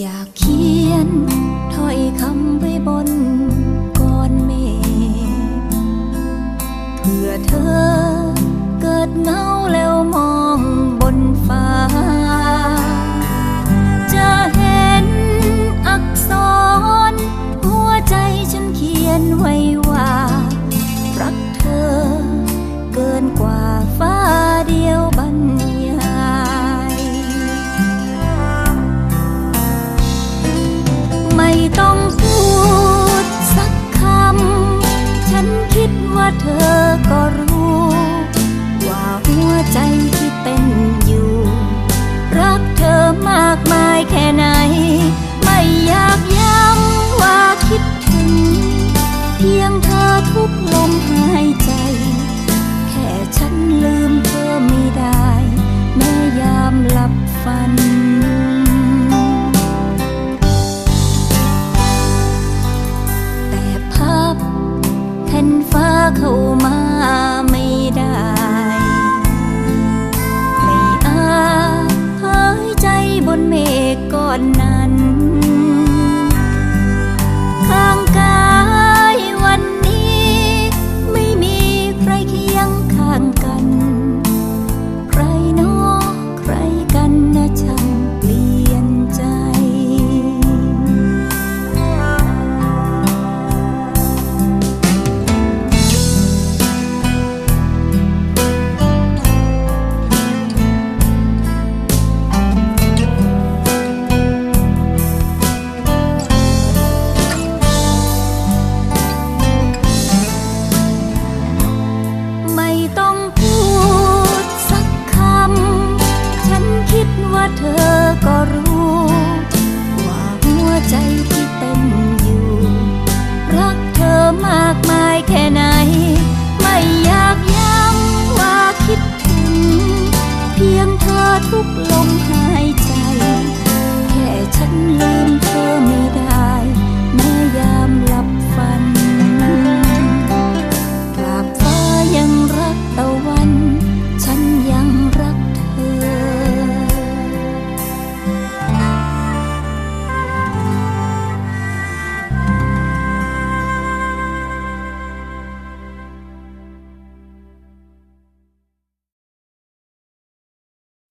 อยากเขียนถ้อยคำไว้บนก้อนเมฆเพื่อเธอเกิดเงาแล้ว